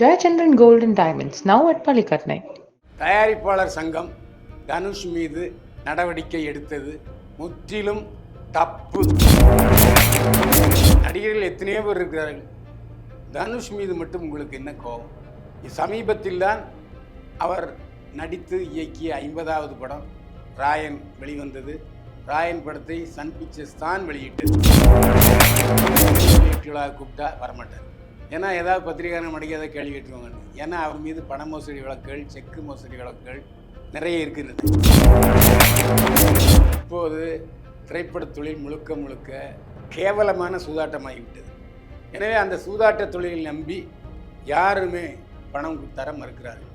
Jayachandran golden diamonds now at at தயாரிப்பாளர் சங்கம் தனுஷ் மீது நடவடிக்கை எடுத்தது. முற்றிலும் தப்பு. நடிகர்கள் எத்தனையோ பேர் இருக்கிறார்கள். தனுஷ் மீது மட்டும் உங்களுக்கு என்ன கோபம்? சமீபத்தில் தான் அவர் நடித்து இயக்கிய ஐம்பதாவது படம் ராயன் வெளிவந்தது. ராயன் படத்தை சன் பிக்சர்ஸ் தான் வெளியிட்டது. கூப்பிட்டா வரமாட்டார். ஏன்னா ஏதாவது பத்திரிகாரம் மடிக்க ஏதாவது கேள்வி கேட்டுருவாங்க ஏன்னா அவர் மீது பண மோசடி வழக்குகள் செக்கு மோசடி வழக்குகள் நிறைய இருக்கிறது. இப்போது திரைப்படத் தொழில் முழுக்க முழுக்க கேவலமான சூதாட்டமாகிவிட்டது. எனவே அந்த சூதாட்ட தொழிலை நம்பி யாருமே பணம் தர மறுக்கிறார்கள்.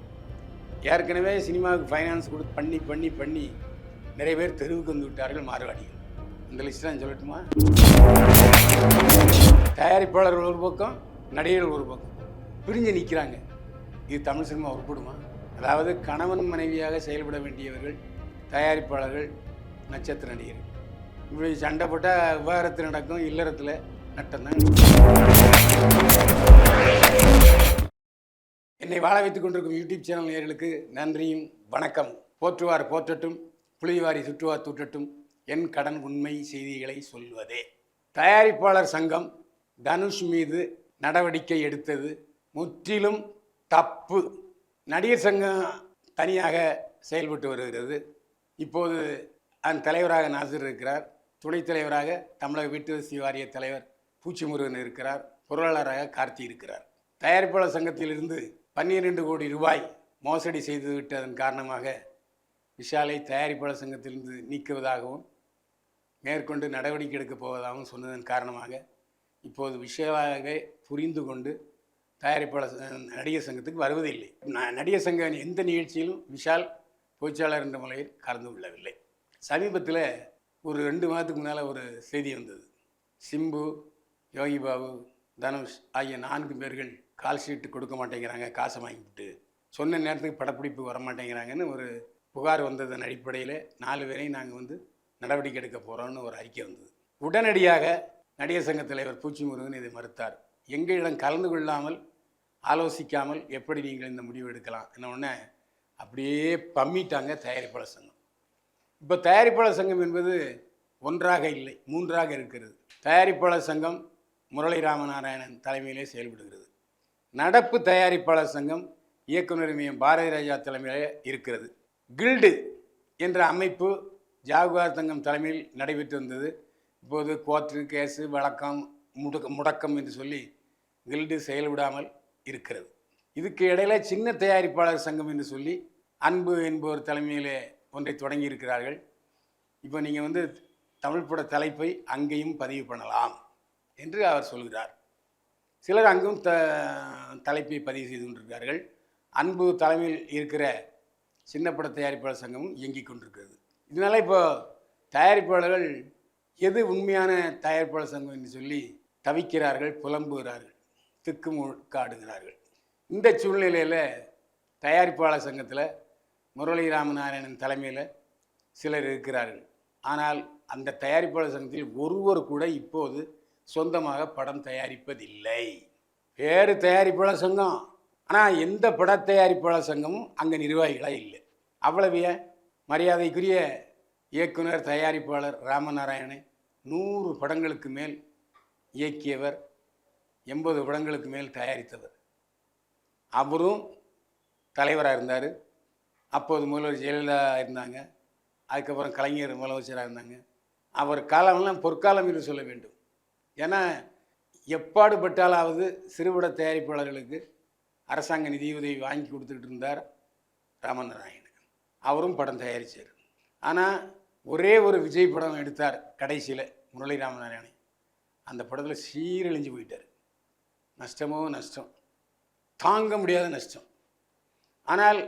ஏற்கனவே சினிமாவுக்கு ஃபைனான்ஸ் கொடுத்து பண்ணி பண்ணி பண்ணி நிறைய பேர் தெருவுக்கு வந்து விட்டார்கள் மாறுவாடிகள் இந்த லிஸ்ட் நான் சொல்லட்டுமா? தயாரிப்பாளர்கள் ஒரு பக்கம் நடிகர்கள் ஒரு பக்கம். பிரிஞ்சு நிற்கிறாங்க இது தமிழ் சினிமா உருப்படுமா? அதாவது கணவன் மனைவியாக செயல்பட வேண்டியவர்கள் தயாரிப்பாளர்கள் நட்சத்திர நடிகர் இப்படி சண்டை போட்டால் நடக்கும் இல்லறத்தில் நட்டம்தான் என்னை வாழ வைத்துக் கொண்டிருக்கும் யூடியூப் சேனல் நேர்களுக்கு நன்றியும் வணக்கம். போற்றுவார் போற்றட்டும் புலிவாரி சுற்றுவார் தூற்றட்டும் என் கடன் உண்மை செய்திகளை சொல்வதே. தயாரிப்பாளர் சங்கம் தனுஷ் மீது நடவடிக்கை எடுத்தது. முற்றிலும் தப்பு. நடிகர் சங்கம் தனியாக செயல்பட்டு வருகிறது. இப்போது அதன் தலைவராக நாசர் இருக்கிறார். துணைத் தலைவராக தமிழக வீட்டு வாரிய தலைவர் பூச்சிமுருகன் இருக்கிறார். பொருளாளராக கார்த்தி இருக்கிறார். தயாரிப்பாளர் சங்கத்திலிருந்து பன்னிரெண்டு கோடி ரூபாய் மோசடி செய்து விட்டதன் காரணமாக விஷாலை தயாரிப்பாளர் சங்கத்திலிருந்து நீக்குவதாகவும் மேற்கொண்டு நடவடிக்கை எடுக்கப் போவதாகவும் சொன்னதன் காரணமாக இப்போது விஷயமாகவே புரிந்து கொண்டு தயாரிப்பாளர் நடிகர் சங்கத்துக்கு வருவதில்லை. நான் நடிகர் சங்க எந்த நிகழ்ச்சியிலும் விஷால் பொய்ச்சாளர் என்ற முறையில் கலந்து கொள்ளவில்லை. சமீபத்தில் ஒரு ரெண்டு மாதத்துக்கு முன்னால் ஒரு செய்தி வந்தது. சிம்பு யோகி பாபு தனுஷ் ஆகிய நான்கு பேர்கள் கால் ஷீட்டு கொடுக்க மாட்டேங்கிறாங்க காசை வாங்கிவிட்டு சொன்ன நேரத்துக்கு படப்பிடிப்பு வர மாட்டேங்கிறாங்கன்னு ஒரு புகார் வந்ததன் அடிப்படையில் நாலு பேரையும் நாங்கள் வந்து நடவடிக்கை எடுக்க போகிறோம்னு ஒரு அறிக்கை வந்தது. உடனடியாக நடிகர் சங்க தலைவர் பூச்சி முருகன் இதை மறுத்தார். எங்களிடம் கலந்து கொள்ளாமல் ஆலோசிக்காமல் எப்படி நீங்கள் இந்த முடிவு எடுக்கலாம் என்ன உடனே அப்படியே பம்மிட்டாங்க தயாரிப்பாளர் சங்கம். இப்போ தயாரிப்பாளர் சங்கம் என்பது ஒன்றாக இல்லை மூன்றாக இருக்கிறது. தயாரிப்பாளர் சங்கம் முரளி ராமநாராயணன் தலைமையிலே செயல்படுகிறது. நடப்பு தயாரிப்பாளர் சங்கம் இயக்குனர் மையம் பாரதி ராஜா தலைமையிலே இருக்கிறது. கில்டு என்ற அமைப்பு ஜாகுவார் தங்கம் தலைமையில் நடைபெற்று வந்தது. இப்போது கோர்ட்டு கேஸு வழக்கம் முடக்க முடக்கம் என்று சொல்லி கில்டு செயல்விடாமல் இருக்கிறது. இதுக்கு இடையில சின்ன தயாரிப்பாளர் சங்கம் என்று சொல்லி அன்பு என்பவர் தலைமையிலே ஒன்றை தொடங்கி இருக்கிறார்கள் இப்போ நீங்கள் வந்து தமிழ் பட தலைப்பை அங்கேயும் பதிவு பண்ணலாம் என்று அவர் சொல்கிறார். சிலர் அங்கும் த தலைப்பை பதிவு செய்து கொண்டிருக்கிறார்கள். அன்பு தலைமையில் இருக்கிற சின்ன பட தயாரிப்பாளர் சங்கமும் இயங்கிக் கொண்டிருக்கிறது. இதனால் இப்போ தயாரிப்பாளர்கள் எது உண்மையான தயாரிப்பாளர் சங்கம் என்று சொல்லி தவிக்கிறார்கள் புலம்புகிறார்கள் திக்கு முழுக்காடுகிறார்கள் இந்த சூழ்நிலையில் தயாரிப்பாளர் சங்கத்தில் முரளி ராமநாராயணன் தலைமையில் சிலர் இருக்கிறார்கள். ஆனால் அந்த தயாரிப்பாளர் சங்கத்தில் ஒருவர் கூட இப்போது சொந்தமாக படம் தயாரிப்பதில்லை. வேறு தயாரிப்பாளர் சங்கம். ஆனால் எந்த பட தயாரிப்பாளர் சங்கமும் அங்கே நிர்வாகிகளாக இல்லை. அவ்வளவு மரியாதைக்குரிய இயக்குனர் தயாரிப்பாளர் ராமநாராயணன் நூறு படங்களுக்கு மேல் இயக்கியவர் எண்பது படங்களுக்கு மேல் தயாரித்தவர். அவரும் தலைவராக இருந்தார். அப்போது முதல்வர் ஜெயலலிதா இருந்தாங்க. அதுக்கப்புறம் கலைஞர் முதலமைச்சராக இருந்தாங்க. அவர் காலம்லாம் பொற்காலம் என்று சொல்ல வேண்டும். ஏன்னா எப்பாடுபட்டாலாவது சிறுபட தயாரிப்பாளர்களுக்கு அரசாங்க நிதியுதவி வாங்கி கொடுத்துக்கிட்டு இருந்தார் ராமநாராயணன். அவரும் படம் தயாரித்தார் ஆனால் ஒரே ஒரு விஜய் படம் எடுத்தார் கடைசியில் முரளி ராமநாராயணன் அந்த படத்தில் சீரழிஞ்சு போயிட்டார். நஷ்டமோ நஷ்டம். தாங்க முடியாத நஷ்டம். ஆனால்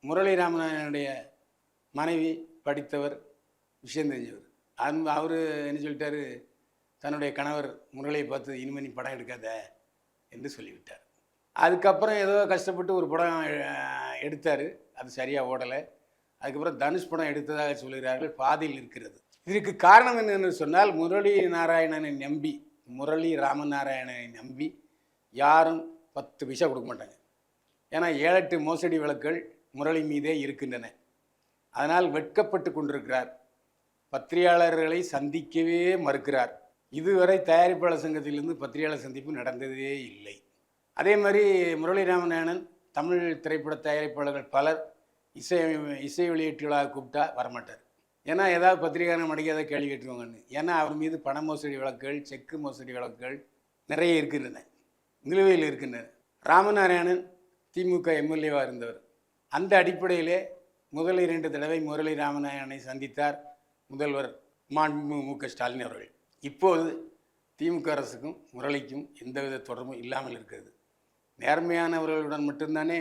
முரளி ராமநாராயணனுடைய மனைவி படித்தவர் விஷயம் தெரிஞ்சவர். அந்த அவர் என்ன சொல்லிட்டாரு? தன்னுடைய கணவர் முரளியை பார்த்து இனிமேல் நீ படம் எடுக்காத என்று சொல்லிவிட்டார். அதுக்கப்புறம் ஏதோ கஷ்டப்பட்டு ஒரு படம் எடுத்தார். அது சரியாக ஓடலை. அதுக்கப்புறம் தனுஷ் படம் எடுத்ததாக சொல்கிறார்கள் பாதியில் இருக்கிறது. இதற்கு காரணம் என்னென்னு சொன்னால் முரளி நாராயணனை நம்பி முரளி ராமநாராயணனை நம்பி யாரும் பத்து பைசா கொடுக்க மாட்டாங்க. ஏன்னா ஏழு எட்டு மோசடி விளக்குகள் முரளி மீதே இருக்கின்றன. அதனால் வெட்கப்பட்டு கொண்டிருக்கிறார். பத்திரிகையாளர்களை சந்திக்கவே மறுக்கிறார். இதுவரை தயாரிப்பாளர் சங்கத்திலிருந்து பத்திரிகையாளர் சந்திப்பு நடந்ததே இல்லை. அதே மாதிரி முரளி ராமநாயணன் தமிழ் திரைப்பட தயாரிப்பாளர்கள் பலர் இசை இசை வெளியீட்டுகளாக கூப்பிட்டா வரமாட்டார். ஏன்னா ஏதாவது பத்திரிகையாளர் மடிக்காத கேள்வி கேட்டுருவாங்கன்னு. ஏன்னா அவர் மீது பண மோசடி வழக்குகள் செக்கு மோசடி வழக்குகள் நிறைய இருக்கின்றன. நிலுவையில் இருக்கின்றன. ராமநாராயணன் திமுக எம்எல்ஏவாக இருந்தவர். அந்த அடிப்படையிலே முதல் இரண்டு தடவை முரளி ராமநாராயணனை சந்தித்தார் முதல்வர் மாண்பு மு க. ஸ்டாலின் அவர்கள். இப்போது திமுக அரசுக்கும் முரளிக்கும் எந்தவித தொடர்பும் இல்லாமல் இருக்கிறது. நேர்மையானவர்களுடன் மட்டும்தானே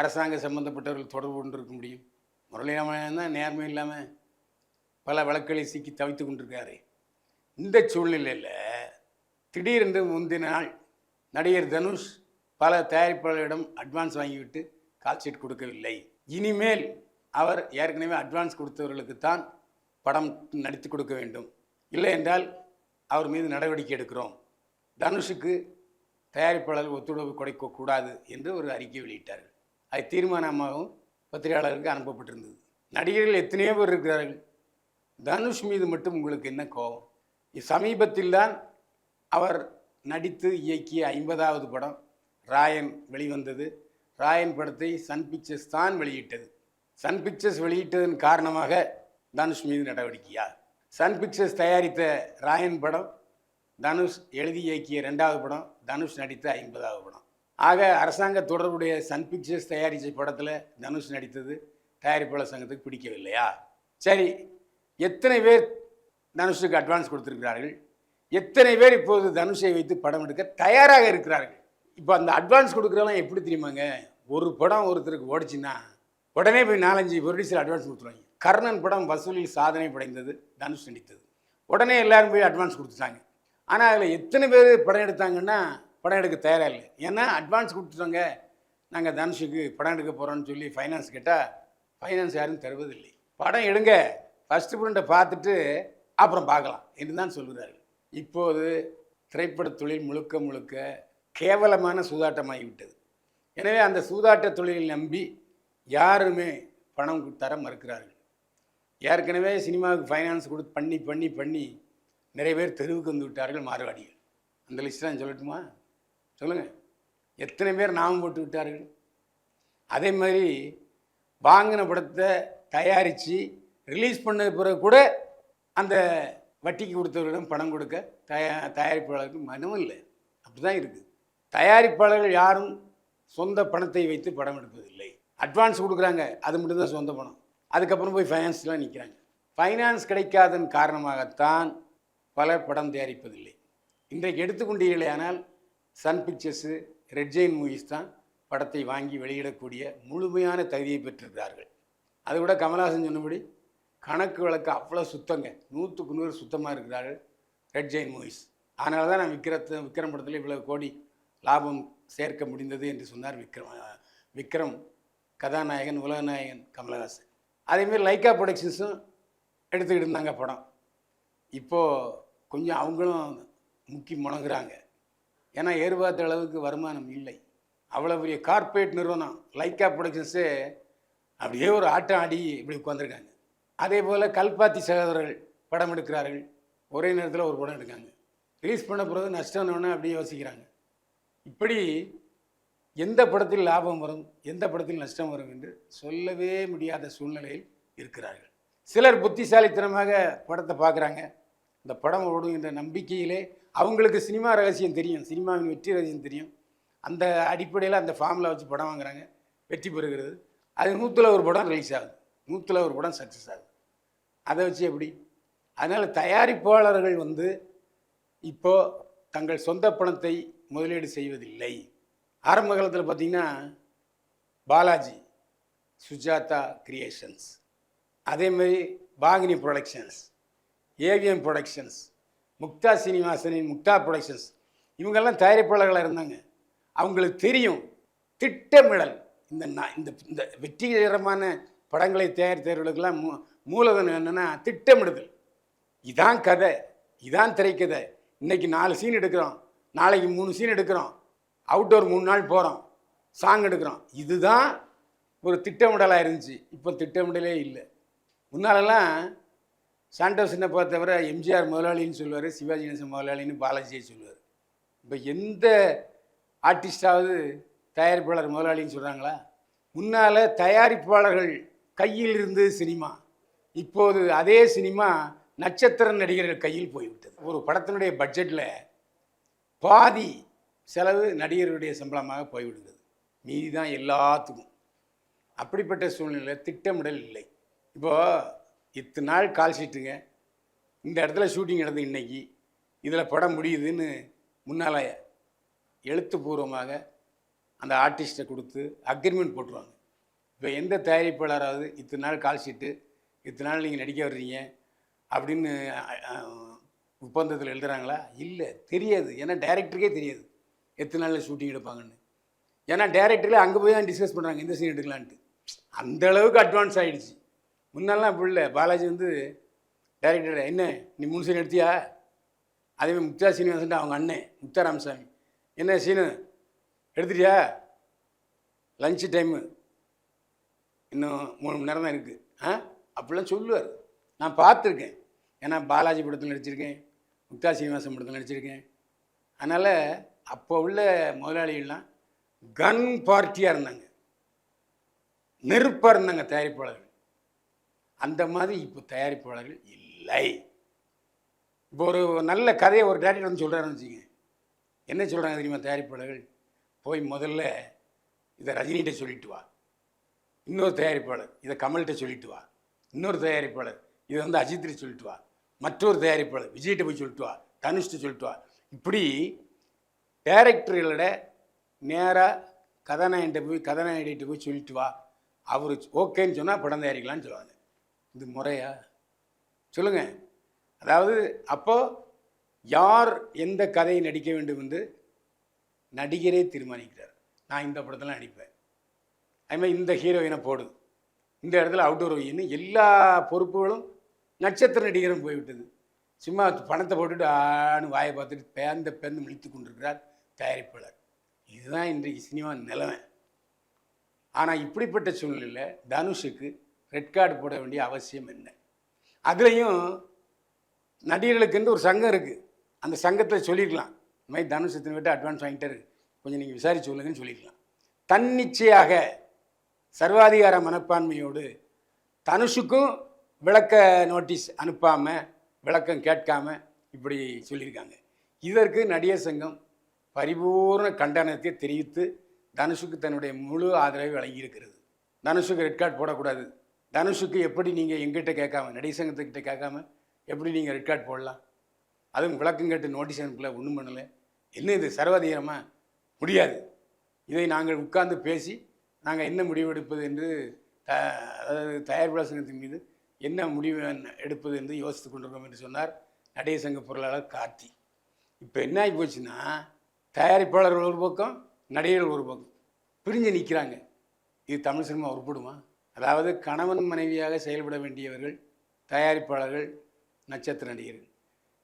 அரசாங்க சம்பந்தப்பட்டவர்கள் தொடர்பு கொண்டிருக்க முடியும். முரளிராமன் தான் நேர்மை இல்லாமல் பல வழக்குகளை சிக்கி தவித்து கொண்டிருக்காரு. இந்த சூழ்நிலையில் திடீரென்று முந்தின நாள் நடிகர் தனுஷ் பல தயாரிப்பாளர்களிடம் அட்வான்ஸ் வாங்கிவிட்டு கால் ஷீட் கொடுக்கவில்லை. இனிமேல் அவர் ஏற்கனவே அட்வான்ஸ் கொடுத்தவர்களுக்கு தான் படம் நடித்து கொடுக்க வேண்டும். இல்லை என்றால் அவர் மீது நடவடிக்கை எடுக்கிறோம். தனுஷுக்கு தயாரிப்பாளர் ஒத்துழைப்பு கொடுக்கக்கூடாது என்று ஒரு அறிக்கை வெளியிட்டார்கள். அது தீர்மானமாகவும் பத்திரிகையாளருக்கு அனுப்பப்பட்டிருந்தது. நடிகர்கள் எத்தனையோ பேர் இருக்கிறார்கள். தனுஷ் மீது மட்டும் உங்களுக்கு என்ன கோபம்? சமீபத்தில் தான் அவர் நடித்து இயக்கிய ஐம்பதாவது படம் ராயன் வெளிவந்தது. ராயன் படத்தை சன் பிக்சர்ஸ் தான் வெளியிட்டது. சன் பிக்சர்ஸ் வெளியிட்டதன் காரணமாக தனுஷ் மீது நடவடிக்கையா சன் பிக்சர்ஸ் தயாரித்த ராயன் படம் தனுஷ் எழுதி இயக்கிய ரெண்டாவது படம் தனுஷ் நடித்த ஐம்பதாவது படம். ஆக அரசாங்க தொடர்புடைய சன் பிக்சர்ஸ் தயாரித்த படத்தில் தனுஷ் நடித்தது தயாரிப்பாளர் சங்கத்துக்கு பிடிக்கவில்லையா? சரி எத்தனை பேர் தனுஷுக்கு அட்வான்ஸ் கொடுத்துருக்கிறார்கள்? எத்தனை பேர் இப்போது தனுஷை வைத்து படம் எடுக்க தயாராக இருக்கிறார்கள்? இப்போ அந்த அட்வான்ஸ் கொடுக்குறவங்க எப்படி தெரியுமாங்க? ஒரு படம் ஒருத்தருக்கு ஓடிச்சுன்னா உடனே போய் நாலஞ்சு ப்ரொடியூசர் அட்வான்ஸ் கொடுத்துருவாங்க. கர்ணன் படம் வசூலில் சாதனை படைந்தது தனுஷ் நடித்தது. உடனே எல்லாரும் போய் அட்வான்ஸ் கொடுத்துட்டாங்க. ஆனால் அதில் எத்தனை பேர் படம் எடுத்தாங்கன்னா படம் எடுக்க தயாராக இல்லை ஏன்னா அட்வான்ஸ் கொடுத்துட்டோங்க. நாங்கள் தனுஷுக்கு படம் எடுக்க போகிறோன்னு சொல்லி ஃபைனான்ஸ் கேட்டால் ஃபைனான்ஸ் யாரும் தருவதில்லை. படம் எடுங்க. ஃபஸ்ட்டு பிரிண்ட்டை பார்த்துட்டு அப்புறம் பார்க்கலாம் என்று தான் சொல்கிறார்கள் இப்போது திரைப்படத் தொழில் முழுக்க முழுக்க கேவலமான சூதாட்டமாகிவிட்டது. எனவே அந்த சூதாட்ட தொழிலை நம்பி யாருமே பணம் தர மறுக்கிறார்கள். ஏற்கனவே சினிமாவுக்கு ஃபைனான்ஸ் கொடுத்து பண்ணி பண்ணி பண்ணி நிறைய பேர் தெருவுக்கு வந்து விட்டார்கள் மாறுவாடிகள் அந்த லிஸ்ட்லாம் சொல்லட்டுமா? சொல்லுங்கள் எத்தனை பேர் நாமம் போட்டு விட்டார்கள்? அதே மாதிரி வாங்கின படத்தை தயாரித்து ரிலீஸ் பண்ண பிறகு கூட அந்த வட்டிக்கு கொடுத்தவர்களிடம் பணம் கொடுக்க தயா தயாரிப்பாளருக்கு மனமும் இல்லை. அப்படி தான் இருக்குது தயாரிப்பாளர்கள் யாரும் சொந்த பணத்தை வைத்து படம் எடுப்பதில்லை. அட்வான்ஸ் கொடுக்குறாங்க. அது மட்டும்தான் சொந்த பணம். அதுக்கப்புறம் போய் ஃபைனான்ஸ்லாம் நிற்கிறாங்க ஃபைனான்ஸ் கிடைக்காதன் காரணமாகத்தான் பலர் படம் தயாரிப்பதில்லை. இன்றைக்கு எடுத்துக்கொண்டீர்களே ஆனால் Sun pictures red Jain movies தான் படத்தை வாங்கி வெளியிடக்கூடிய முழுமையான தகுதியை பெற்றிருக்கிறார்கள். அதை விட கமல்ஹாசன் சொன்னபடி கணக்கு வழக்கு அவ்வளோ சுத்தங்க. நூற்றுக்கு நூறு சுத்தமாக இருக்கிறார்கள் ரெட் ஜெயின் மூவிஸ் அதனால தான் நான் விக்ரத்து விக்ரம் படத்தில் இவ்வளோ கோடி லாபம் சேர்க்க முடிந்தது என்று சொன்னார் விக்ரம் விக்ரம் கதாநாயகன் உலகநாயகன் கமலஹாசன். அதேமாரி லைக்கா ப்ரொடக்ஷன்ஸும் எடுத்துக்கிட்டு இருந்தாங்க படம். இப்போது கொஞ்சம் அவங்களும் முக்கி முணங்குறாங்க ஏன்னா எதிர்பார்த்த அளவுக்கு வருமானம் இல்லை. அவ்வளோ பெரிய கார்ப்பரேட் நிறுவனம் லைக்கா ப்ரொடக்ஷன்ஸே அப்படியே ஒரு ஆட்டம் ஆடி இப்படி உட்காந்துருக்காங்க அதே போல் கல்பாத்தி சகோதரர்கள் படம் எடுக்கிறார்கள். ஒரே நேரத்தில் ஒரு படம் எடுக்காங்க. ரிலீஸ் பண்ண போகிறது நஷ்டம்னு அப்படியே யோசிக்கிறாங்க. இப்படி எந்த படத்தில் லாபம் வரும் எந்த படத்தில் நஷ்டம் வரும் என்று சொல்லவே முடியாத சூழ்நிலையில் இருக்கிறார்கள். சிலர் புத்திசாலித்தனமாக படத்தை பார்க்குறாங்க. இந்த படம் ஓடும் என்ற நம்பிக்கையிலே அவங்களுக்கு சினிமா ரகசியம் தெரியும். சினிமாவின் வெற்றி ரகசியம் தெரியும். அந்த அடிப்படையில் அந்த ஃபார்மில் வச்சு படம் வாங்குறாங்க. வெற்றி பெறுகிறது. அது நூற்றில் ஒரு படம் ரிலீஸ் ஆகுது. நூற்றில் ஒரு படம் சக்ஸஸ் ஆகுது. அதை வச்சு எப்படி? அதனால் தயாரிப்பாளர்கள் வந்து இப்போது தங்கள் சொந்த பணத்தை முதலீடு செய்வதில்லை. ஆரம்ப காலத்தில் பார்த்திங்கன்னா பாலாஜி சுஜாதா கிரியேஷன்ஸ் அதேமாதிரி பாகினி ப்ரொடக்ஷன்ஸ் ஏவிஎம் ப்ரொடக்ஷன்ஸ் முக்தா சீனிவாசனின் முக்தா ப்ரொடக்ஷன்ஸ் இவங்கெல்லாம் தயாரிப்பாளர்களாக இருந்தாங்க. அவங்களுக்கு தெரியும் திட்டமிடல். இந்த நான் இந்த இந்த வெற்றிகரமான படங்களை தயாரித்தவர்களுக்கெல்லாம் மூ மூலதனம் என்னென்னா திட்டமிடுதல். இதான் கதை இதான் திரைக்கதை. இன்றைக்கி நாலு சீன் எடுக்கிறோம் நாளைக்கு மூணு சீன் எடுக்கிறோம் அவுட்டோர் மூணு நாள் போகிறோம் சாங் எடுக்கிறோம். இதுதான் ஒரு திட்டமிடலாக இருந்துச்சு. இப்போ திட்டமிடலே இல்லை. முன்னாலெல்லாம் சாண்டோ சின்னப்பா எம்ஜிஆர் முதலாளின்னு சொல்லுவார் சிவாஜி கணேசன் முதலாளின்னு பாலாஜியை சொல்லுவார். இப்போ எந்த ஆர்டிஸ்டாவது தயாரிப்பாளர் முதலாளின்னு சொல்கிறாங்களா முன்னால் தயாரிப்பாளர்கள் கையில் இருந்தது சினிமா. இப்போது அதே சினிமா நட்சத்திர நடிகர்கள் கையில் போய்விட்டது. ஒரு படத்தினுடைய பட்ஜெட்டில் பாதி செலவு நடிகருடைய சம்பளமாக போய்விடுகிறது. மீதி தான் எல்லாத்துக்கும். அப்படிப்பட்ட சூழ்நிலையில் திட்டமிடல் இல்லை. இப்போது இத்தனை நாள் கால் ஷீட்டுங்க. இந்த இடத்துல ஷூட்டிங் நடந்தது இன்னைக்கு. இதில் படம் முடியுதுன்னு முன்னால் எழுத்துப்பூர்வமாக அந்த ஆர்டிஸ்ட்டை கொடுத்து அக்ரிமெண்ட் போட்டுருவாங்க. இப்போ எந்த தயாரிப்பாளராவது இத்தனை நாள் கால் ஷீட்டு இத்தனை நாள் நீங்கள் நடிக்க வர்றீங்க அப்படின்னு ஒப்பந்தத்தில் எழுதுறாங்களா? இல்லை தெரியாது. ஏன்னா டைரக்டருக்கே தெரியாது எத்தனை நாளில் ஷூட்டிங் எடுப்பாங்கன்னு. ஏன்னா டைரக்டரில் அங்கே போய் தான் டிஸ்கஸ் பண்ணுறாங்க இந்த சீன் எடுக்கலான்ட்டு. அந்தளவுக்கு அட்வான்ஸ் ஆகிடுச்சு முன்னெல்லாம் அப்படி இல்லை. பாலாஜி வந்து டைரக்டர் என்ன நீ மூணு சீன் எடுத்தியா? அதேமாதிரி முக்தா சீனிவாசன் அவங்க அண்ணன் முக்தா ராமசாமி. என்ன சீனு எடுத்துட்டியா? லஞ்சு டைமு இன்னும் மூணு மணி நேரம் தான் இருக்குது ஆ? அப்படிலாம் சொல்லுவார். நான் பார்த்துருக்கேன். ஏன்னா பாலாஜி படத்தில் நடிச்சிருக்கேன் முக்தா சீனிவாசன் படத்தில் நடிச்சிருக்கேன். அதனால் அப்போ உள்ள முதலாளிகள்லாம் கன் பார்ட்டியாக இருந்தாங்க. நெருப்பாக இருந்தாங்க தயாரிப்பாளர்கள். அந்த மாதிரி இப்போ தயாரிப்பாளர்கள் இல்லை. இப்போ ஒரு நல்ல கதையை ஒரு டேரக்டர் வந்து சொல்கிறாருன்னு வச்சுங்க என்ன சொல்கிறாங்க தெரியுமா தயாரிப்பாளர்கள்? போய் முதல்ல இதை ரஜினிகிட்ட சொல்லிட்டு வா. இன்னொரு தயாரிப்பாளர் இதை கமல்கிட்ட சொல்லிட்டு வா. இன்னொரு தயாரிப்பாளர் இதை வந்து அஜித்திட்ட சொல்லிட்டு வா. மற்றொரு தயாரிப்பாளர் விஜய்கிட்ட போய் சொல்லிட்டு வா. தனுஷ்ட சொல்லிட்டு வா. இப்படி டேரக்டர்களோட நேராக கதாநாயகிட்ட போய் கதாநாயகிட்ட போய் சொல்லிட்டு வா. அவர் ஓகேன்னு சொன்னால் படம் தயாரிக்கலாம்னு சொல்லுவாங்க. இது முறையா? சொல்லுங்கள் அதாவது அப்போ யார் எந்த கதையை நடிக்க வேண்டும் என்று நடிகரே தீர்மானிக்கிறார். நான் இந்த படத்தில் நடிப்பேன். அதுமாதிரி இந்த ஹீரோயினை போடு. இந்த இடத்துல அவுட்டோர் ஒயின்னு எல்லா பொறுப்புகளும் நட்சத்திர நடிகரும் போய்விட்டது. சும்மா பணத்தை போட்டுட்டு ஆணு வாயை பார்த்துட்டு பேந்த பேந்து முழித்து கொண்டிருக்கிறார் தயாரிப்பாளர். இதுதான் இன்றைக்கு சினிமா நிலைமை. ஆனால் இப்படிப்பட்ட சூழ்நிலையில் தனுஷுக்கு ரெட் கார்டு போட வேண்டிய அவசியம் என்ன? அதுலேயும் நடிகர்களுக்குன்னு ஒரு சங்கம் இருக்குது அந்த சங்கத்தில் சொல்லியிருக்கலாம் இந்த மாதிரி தனுஷ் இத்தனை விட்டு அட்வான்ஸ் வாங்கிட்டாரு. கொஞ்சம் நீங்கள் விசாரிச்சு சொல்லுங்கன்னு சொல்லியிருக்கலாம் தன்னிச்சையாக சர்வாதிகார மனப்பான்மையோடு தனுஷுக்கும் விளக்க நோட்டீஸ் அனுப்பாமல் விளக்கம் கேட்காம இப்படி சொல்லியிருக்காங்க. இதற்கு நடிகர் சங்கம் பரிபூர்ண கண்டனத்தை தெரிவித்து தனுஷுக்கு தன்னுடைய முழு ஆதரவை வழங்கியிருக்கிறது. தனுஷுக்கு ரெட் கார்டு போடக்கூடாது. தனுஷுக்கு எப்படி நீங்கள் எங்கிட்ட கேட்காம நடிகர் சங்கத்துக்கிட்ட கேட்காம எப்படி நீங்கள் ரெட் கார்டு போடலாம்? அதுவும் விளக்கம் கேட்டு நோட்டீஸ் அனுப்பல ஒன்றும் பண்ணலை. என்ன இது? சர்வாதிகாரமாக முடியாது. இதை நாங்கள் உட்கார்ந்து பேசி நாங்கள் என்ன முடிவு எடுப்பது என்று த அதாவது தயாரிப்பாளர் சங்கத்தின் மீது என்ன முடிவு எடுப்பது என்று யோசித்து கொண்டிருக்கோம் என்று சொன்னார் நடிகை சங்க பொருளாளர் கார்த்தி. இப்போ என்ன ஆகி போச்சுன்னா தயாரிப்பாளர்கள் ஒரு பக்கம் நடிகர்கள் ஒரு பக்கம். பிரிஞ்சு நிற்கிறாங்க இது தமிழ் சினிமா உருப்படுமா? அதாவது கணவன் மனைவியாக செயல்பட வேண்டியவர்கள் தயாரிப்பாளர்கள் நட்சத்திர நடிகர்கள்.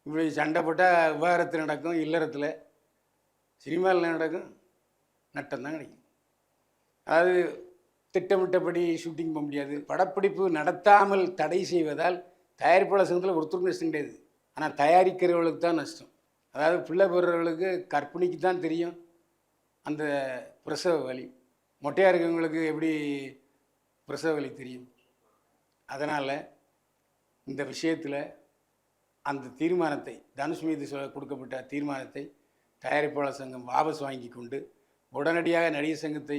இப்படி சண்டை போட்டால் நடக்கும் இல்லறத்தில் சினிமாவில் நடக்கும் நட்டம் தான் கிடைக்கும். அதாவது திட்டமிட்டபடி ஷூட்டிங் போக முடியாது. படப்பிடிப்பு நடத்தாமல் தடை செய்வதால் தயாரிப்பாளர் சங்கத்தில் ஒருத்தருக்கும் நஷ்டம் கிடையாது. ஆனால் தயாரிக்கிறவர்களுக்கு தான் நஷ்டம். அதாவது பிள்ளை பெறுறவர்களுக்கு கற்பனைக்கு தான் தெரியும் அந்த பிரசவ வலி. மொட்டையாக இருக்கிறவங்களுக்கு எப்படி பிரசவ வலி தெரியும். அதனால் இந்த விஷயத்தில் அந்த தீர்மானத்தை தனுஷ் மீது கொடுக்கப்பட்ட தீர்மானத்தை தயாரிப்பாளர் சங்கம் வாபஸ் வாங்கி கொண்டு உடனடியாக நடிகர் சங்கத்தை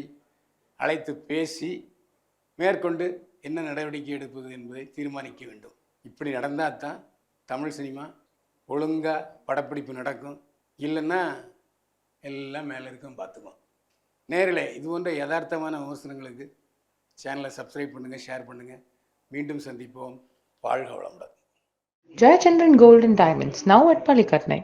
அழைத்து பேசி மேற்கொண்டு என்ன நடவடிக்கை எடுப்பது என்பதை தீர்மானிக்க வேண்டும். இப்படி நடந்தால் தான் தமிழ் சினிமா ஒழுங்காக படப்பிடிப்பு நடக்கும். இல்லைன்னா எல்லாம் மேலே இருக்கும் பார்த்துக்கும். நேரில் இது போன்ற யதார்த்தமான விமர்சனங்களுக்கு சேனலை சப்ஸ்கிரைப் பண்ணுங்கள் ஷேர் பண்ணுங்கள் மீண்டும் சந்திப்போம் வாழ்க வளமுடன் Jayachandran Gold and Diamonds, now at Palikatnai.